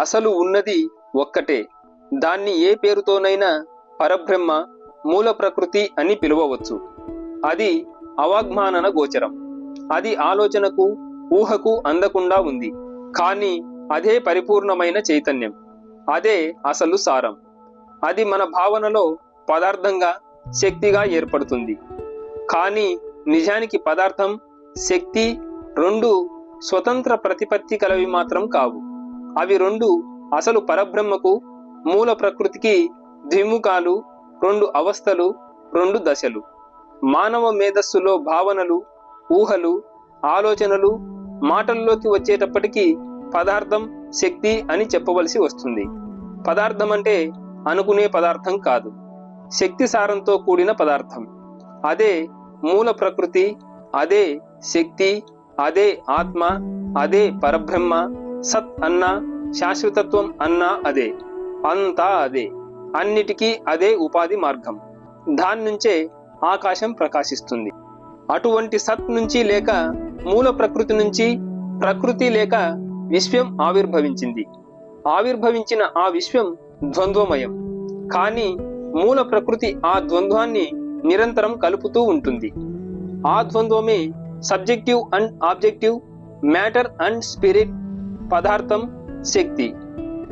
అసలు ఉన్నది ఒక్కటే. దాన్ని ఏ పేరుతోనైనా పరబ్రహ్మ మూల ప్రకృతి అని పిలువవచ్చు. అది అవాగ్మానన గోచరం. అది ఆలోచనకు ఊహకు అందకుండా ఉంది. కానీ అదే పరిపూర్ణమైన చైతన్యం. అదే అసలు సారం. అది మన భావనలో పదార్థంగా శక్తిగా ఏర్పడుతుంది. కానీ నిజానికి పదార్థం శక్తి రెండు స్వతంత్ర ప్రతిపత్తి కలవి మాత్రం కావు. అవి రెండు అసలు పరబ్రహ్మకు మూల ప్రకృతికి ద్విముఖాలు రెండు అవస్థలు రెండు దశలు. మానవ మేధస్సులో భావనలు ఊహలు ఆలోచనలు మాటల్లోకి వచ్చేటప్పటికీ పదార్థం శక్తి అని చెప్పవలసి వస్తుంది. పదార్థం అంటే అనుకునే పదార్థం కాదు. శక్తి సారంతో కూడిన పదార్థం. అదే మూల ప్రకృతి అదే శక్తి అదే ఆత్మ అదే పరబ్రహ్మ సత్ అన్నా శాశ్వతత్వం అన్నా అదే అంతా అదే అన్నిటికీ అదే ఉపాధి మార్గం. దాని నుంచే ఆకాశం ప్రకాశిస్తుంది. అటువంటి సత్ నుంచి లేక మూల ప్రకృతి నుంచి ప్రకృతి లేక విశ్వం ఆవిర్భవించింది. ఆవిర్భవించిన ఆ విశ్వం ద్వంద్వమయం. కానీ మూల ప్రకృతి ఆ ద్వంద్వాన్ని నిరంతరం కలుపుతూ ఉంటుంది. ఆ ద్వంద్వమే subjective and objective matter and spirit పదార్థం శక్తి.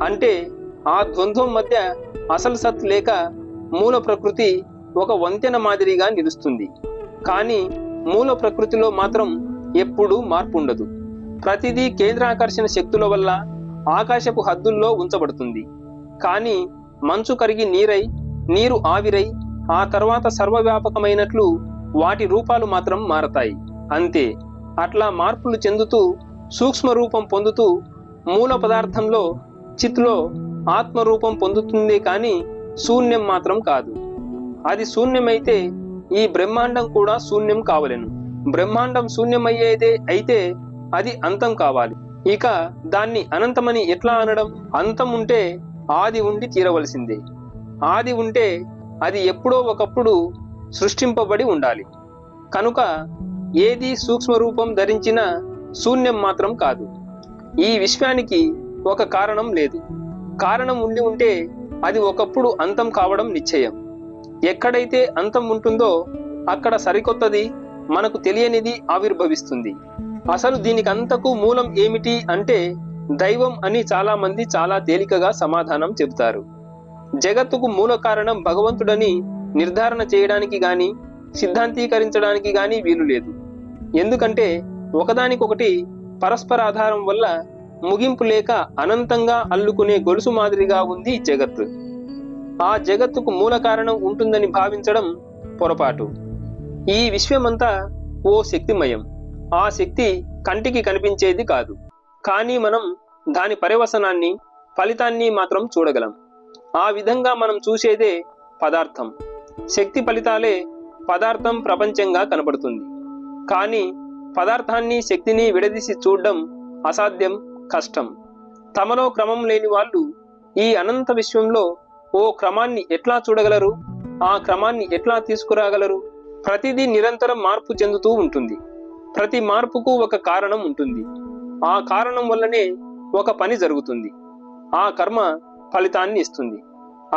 అంటే ఆ ద్వంద్వం మధ్య అసలు సత్ లేక మూల ప్రకృతి ఒక వంతెన మాదిరిగా నిలుస్తుంది. కానీ మూల ప్రకృతిలో మాత్రం ఎప్పుడూ మార్పు ఉండదు. ప్రతిదీ కేంద్రాకర్షణ శక్తుల వల్ల ఆకాశపు హద్దుల్లో ఉంచబడుతుంది. కానీ మంచు కరిగి నీరై నీరు ఆవిరై ఆ తర్వాత సర్వవ్యాపకమైనట్లు వాటి రూపాలు మాత్రం మారతాయి. అంతే. అట్లా మార్పులు చెందుతూ సూక్ష్మ రూపం పొందుతూ మూల పదార్థంలో చిత్లో ఆత్మరూపం పొందుతుందే కానీ శూన్యం మాత్రం కాదు. అది శూన్యమైతే ఈ బ్రహ్మాండం కూడా శూన్యం కావలెను. బ్రహ్మాండం శూన్యమయ్యేదే అయితే అది అంతం కావాలి. ఇక దాన్ని అనంతమని ఎట్లా అనడం? అంతం ఉంటే ఆది ఉండి తీరవలసిందే. ఆది ఉంటే అది ఎప్పుడో ఒకప్పుడు సృష్టింపబడి ఉండాలి. కనుక ఏది సూక్ష్మ రూపం ధరించిన శూన్యం మాత్రం కాదు. ఈ విశ్వానికి ఒక కారణం లేదు. కారణం ఉండి ఉంటే అది ఒకప్పుడు అంతం కావడం నిశ్చయం. ఎక్కడైతే అంతం ఉంటుందో అక్కడ సరికొత్తది మనకు తెలియనిది ఆవిర్భవిస్తుంది. అసలు దీనికి అంతకు మూలం ఏమిటి అంటే దైవం అని చాలా మంది చాలా తేలికగా సమాధానం చెబుతారు. జగత్తుకు మూల కారణం భగవంతుడని నిర్ధారణ చేయడానికి గాని సిద్ధాంతీకరించడానికి గాని వీలు లేదు. ఎందుకంటే ఒకదానికొకటి పరస్పర ఆధారం వల్ల ముగింపు లేక అనంతంగా అల్లుకునే గొలుసు మాదిరిగా ఉంది జగత్తు ఆ జగత్తుకు మూల కారణం ఉంటుందని భావించడం పొరపాటు. ఈ విశ్వమంతా ఓ శక్తిమయం. ఆ శక్తి కంటికి కనిపించేది కాదు. కానీ మనం దాని పర్యవసనాన్ని ఫలితాన్ని మాత్రం చూడగలం. ఆ విధంగా మనం చూసేదే పదార్థం. శక్తి ఫలితాలే పదార్థం ప్రపంచంగా కనబడుతుంది. కానీ పదార్థాన్ని శక్తిని విడదీసి చూడడం అసాధ్యం కష్టం. తమలో క్రమం లేని వాళ్ళు ఈ అనంత విశ్వంలో ఓ క్రమాన్ని ఎట్లా చూడగలరు? ఆ క్రమాన్ని ఎట్లా తీసుకురాగలరు? ప్రతిదీ నిరంతరం మార్పు చెందుతూ ఉంటుంది. ప్రతి మార్పుకు ఒక కారణం ఉంటుంది. ఆ కారణం వల్లనే ఒక పని జరుగుతుంది. ఆ కర్మ ఫలితాన్ని ఇస్తుంది.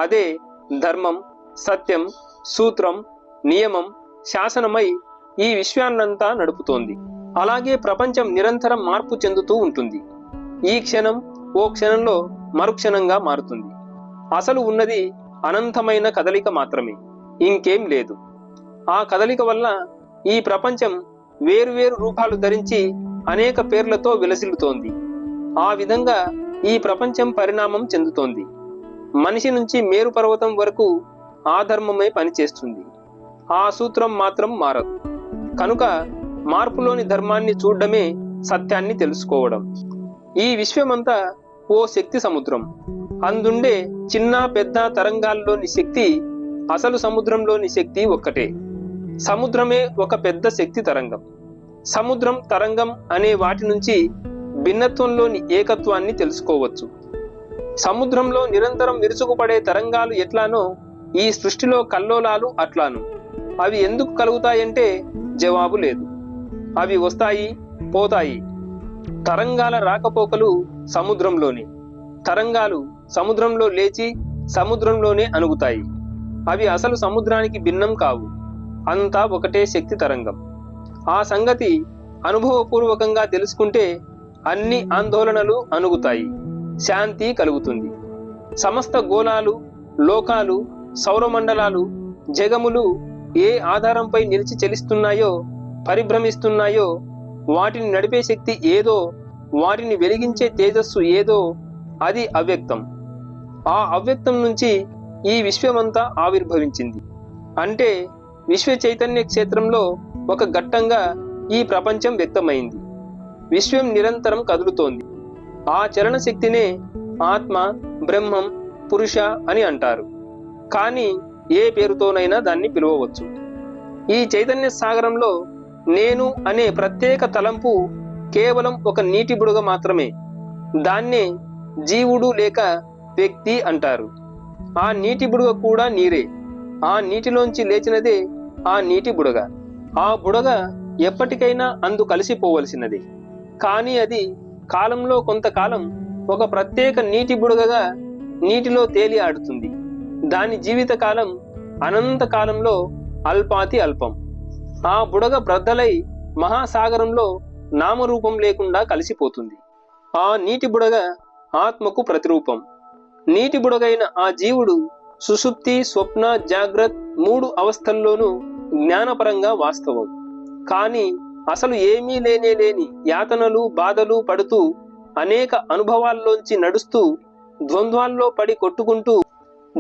అదే ధర్మం సత్యం సూత్రం నియమం శాసనమై ఈ విశ్వాన్నంతా నడుపుతోంది. అలాగే ప్రపంచం నిరంతరం మార్పు చెందుతూ ఉంటుంది. ఈ క్షణం ఓ క్షణంలో మరుక్షణంగా మారుతుంది. అసలు ఉన్నది అనంతమైన కదలిక మాత్రమే. ఇంకేం లేదు. ఆ కదలిక వల్ల ఈ ప్రపంచం వేరువేరు రూపాలు ధరించి అనేక పేర్లతో విలసిల్లుతోంది. ఆ విధంగా ఈ ప్రపంచం పరిణామం చెందుతోంది. మనిషి నుంచి మేరు పర్వతం వరకు ఆ ధర్మమే పనిచేస్తుంది. ఆ సూత్రం మాత్రం మారదు. కనుక మార్పులోని ధర్మాన్ని చూడడమే సత్యాన్ని తెలుసుకోవడం. ఈ విశ్వమంతా ఓ శక్తి సముద్రం. అందుండే చిన్న పెద్ద తరంగాల్లోని శక్తి అసలు సముద్రంలోని శక్తి ఒక్కటే. సముద్రమే ఒక పెద్ద శక్తి తరంగం. సముద్రం తరంగం అనే వాటి నుంచి భిన్నత్వంలోని ఏకత్వాన్ని తెలుసుకోవచ్చు. సముద్రంలో నిరంతరం విరుచుకుపడే తరంగాలు ఎట్లానో ఈ సృష్టిలో కల్లోలాలు అట్లాను. అవి ఎందుకు కలుగుతాయంటే జవాబు లేదు. అవి వస్తాయి పోతాయి. తరంగాల రాకపోకలు సముద్రంలోని. తరంగాలు సముద్రంలో లేచి సముద్రంలోనే అణుగుతాయి. అవి అసలు సముద్రానికి భిన్నం కావు. అంతా ఒకటే శక్తి తరంగం. ఆ సంగతి అనుభవపూర్వకంగా తెలుసుకుంటే అన్ని ఆందోళనలు అణుగుతాయి. శాంతి కలుగుతుంది. సమస్త గోళాలు లోకాలు సౌరమండలాలు జగములు ఏ ఆధారంపై నిలిచి చెలిస్తున్నాయో పరిభ్రమిస్తున్నాయో వాటిని నడిపే శక్తి ఏదో వాటిని వెలిగించే తేజస్సు ఏదో అది అవ్యక్తం. ఆ అవ్యక్తం నుంచి ఈ విశ్వమంతా ఆవిర్భవించింది. అంటే విశ్వ చైతన్య క్షేత్రంలో ఒక ఘట్టంగా ఈ ప్రపంచం వ్యక్తమైంది. విశ్వం నిరంతరం కదులుతోంది. ఆ చలన శక్తినే ఆత్మ బ్రహ్మం పురుష అని అంటారు. కానీ ఏ పేరుతోనైనా దాన్ని పిలువవచ్చు. ఈ చైతన్య సాగరంలో నేను అనే ప్రత్యేక తలంపు కేవలం ఒక నీటి బుడగ మాత్రమే. దాన్నే జీవుడు లేక వ్యక్తి అంటారు. ఆ నీటి బుడగ కూడా నీరే. ఆ నీటిలోంచి లేచినదే ఆ నీటి బుడగ. ఆ బుడగ ఎప్పటికైనా అందు కలిసిపోవలసినది. కానీ అది కాలంలో కొంతకాలం ఒక ప్రత్యేక నీటి బుడగగా నీటిలో తేలి ఆడుతుంది. దాని జీవితకాలం అనంత కాలంలో అల్పాతి అల్పం. ఆ బుడగ బ్రద్దలై మహాసాగరంలో నామరూపం లేకుండా కలిసిపోతుంది. ఆ నీటి బుడగ ఆత్మకు ప్రతిరూపం. నీటి బుడగైన ఆ జీవుడు సుషుప్తి స్వప్న జాగ్రత్త మూడు అవస్థల్లోనూ జ్ఞానపరంగా వాస్తవం. కానీ అసలు ఏమీ లేనే లేని యాతనలు బాధలు పడుతూ అనేక అనుభవాల్లోంచి నడుస్తూ ద్వంద్వాల్లో పడి కొట్టుకుంటూ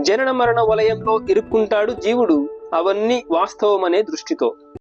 జనన మరణ వలయంలో ఇరుక్కుంటాడు జీవుడు. అవన్నీ వాస్తవమనే దృష్టితో.